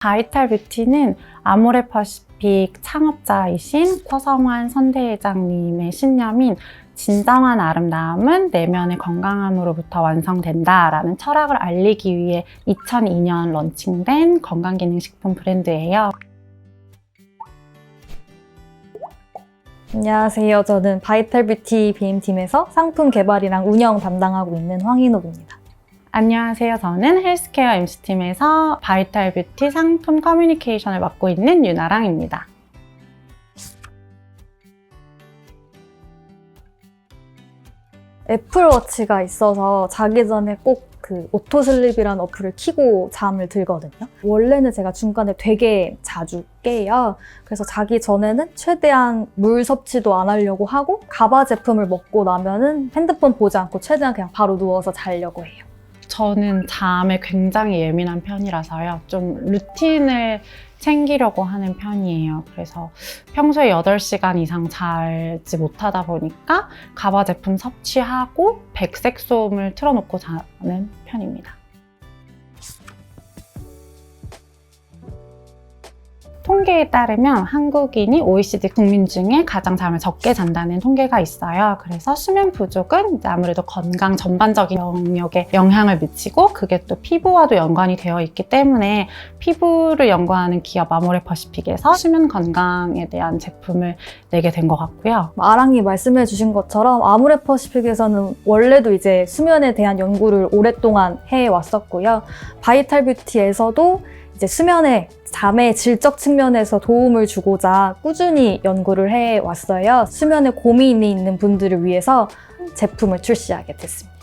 바이탈 뷰티는 아모레 퍼시픽 창업자이신 서성환 선대회장님의 신념인 진정한 아름다움은 내면의 건강함으로부터 완성된다 라는 철학을 알리기 위해 2002년 런칭된 건강기능식품 브랜드예요. 안녕하세요. 저는 바이탈 뷰티 BM팀에서 상품 개발이랑 운영 담당하고 있는 황인옥입니다. 안녕하세요. 저는 헬스케어 MC팀에서 바이탈 뷰티 상품 커뮤니케이션을 맡고 있는 유나랑입니다. 애플워치가 있어서 자기 전에 꼭 그 오토슬립이라는 어플을 키고 잠을 들거든요. 원래는 제가 중간에 되게 자주 깨요. 그래서 자기 전에는 최대한 물 섭취도 안 하려고 하고 가바 제품을 먹고 나면은 핸드폰 보지 않고 최대한 그냥 바로 누워서 자려고 해요. 저는 잠에 굉장히 예민한 편이라서요. 좀 루틴을 챙기려고 하는 편이에요. 그래서 평소에 8시간 이상 자지 못하다 보니까 가바 제품 섭취하고 백색 소음을 틀어놓고 자는 편입니다. 통계에 따르면 한국인이 OECD 국민 중에 가장 잠을 적게 잔다는 통계가 있어요. 그래서 수면 부족은 아무래도 건강 전반적인 영역에 영향을 미치고 그게 또 피부와도 연관이 되어 있기 때문에 피부를 연구하는 기업 아모레 퍼시픽에서 수면 건강에 대한 제품을 내게 된 것 같고요. 아랑이 말씀해 주신 것처럼 아모레 퍼시픽에서는 원래도 이제 수면에 대한 연구를 오랫동안 해 왔었고요. 바이탈 뷰티에서도 이제 수면에 잠의 질적 측면에서 도움을 주고자 꾸준히 연구를 해 왔어요. 수면에 고민이 있는 분들을 위해서 제품을 출시하게 됐습니다.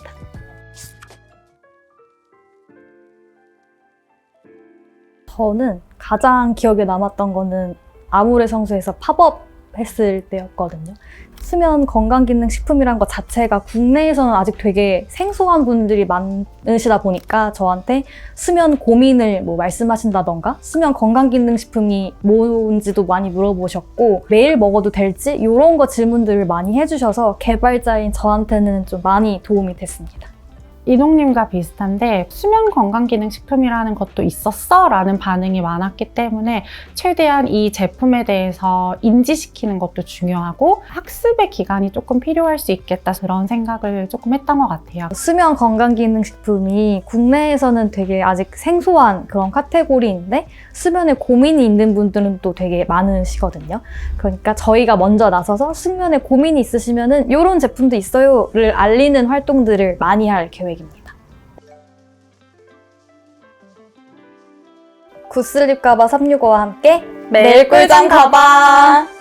저는 가장 기억에 남았던 거는 아모레 성수에서 팝업 했을 때였거든요. 수면 건강기능 식품이란 것 자체가 국내에서는 아직 되게 생소한 분들이 많으시다 보니까 저한테 수면 고민을 뭐 말씀하신다던가 수면 건강기능 식품이 뭔지도 많이 물어보셨고 매일 먹어도 될지 이런 거 질문들을 많이 해주셔서 개발자인 저한테는 좀 많이 도움이 됐습니다. 이동님과 비슷한데 수면 건강기능 식품이라는 것도 있었어? 라는 반응이 많았기 때문에 최대한 이 제품에 대해서 인지시키는 것도 중요하고 학습의 기간이 조금 필요할 수 있겠다 그런 생각을 조금 했던 것 같아요. 수면 건강기능 식품이 국내에서는 되게 아직 생소한 그런 카테고리인데 수면에 고민이 있는 분들은 또 되게 많으시거든요. 그러니까 저희가 먼저 나서서 수면에 고민이 있으시면은 이런 제품도 있어요를 알리는 활동들을 많이 할 계획 굿슬립 가바 365와 함께 매일 꿀잠 가봐.